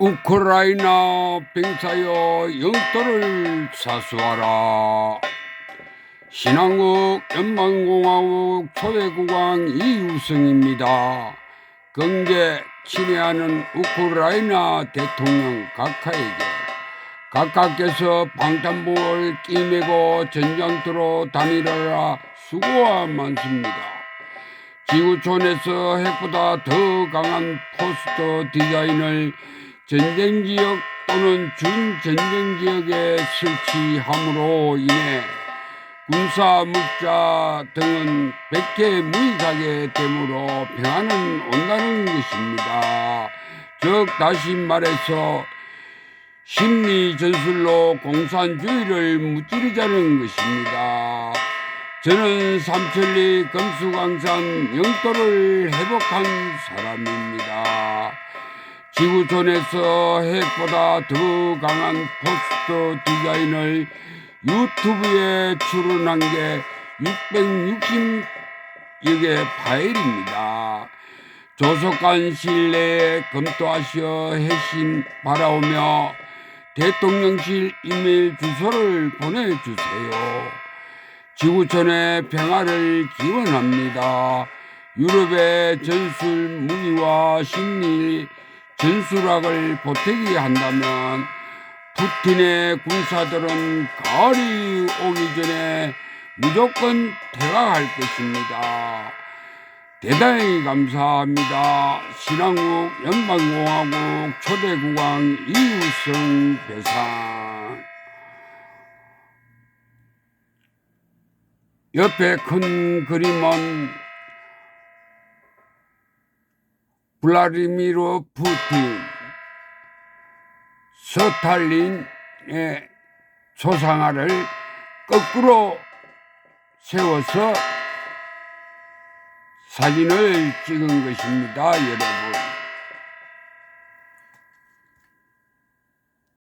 우크라이나 병사여 영토를 사수하라. 신한국 연방공화국 초대국왕 이우성입니다. 경제 친애하는 우크라이나 대통령 각하에게 각하께서 방탄복을 끼매고 전장터로 다니라 수고가 많습니다. 지구촌에서 핵보다 더 강한 포스터 디자인을 전쟁 지역 또는 준전쟁 지역에 설치함으로 인해 군사 물자 등은 백해 무익하게 되므로 평화는 온다는 것입니다. 즉 다시 말해서 심리 전술로 공산주의를 무찌르자는 것입니다. 저는 삼천리 금수강산 영토를 회복한 사람입니다. 지구촌에서 핵보다 더 강한 포스터 디자인을 유튜브에 출연한 게 660여 파일입니다. 조속한 시일 내에 검토하시어 해신 바라오며 대통령실 이메일 주소를 보내주세요. 지구촌의 평화를 기원합니다. 유럽의 전술 무기와 심리 전술학을 보태기 한다면 푸틴의 군사들은 가을이 오기 전에 무조건 퇴각할 것입니다. 대단히 감사합니다. 신한국 연방공화국 초대국왕 이우성 배상 옆에 큰 그림은 블라디미르 푸틴 스탈린의 초상화를 거꾸로 세워서 사진을 찍은 것입니다, 여러분.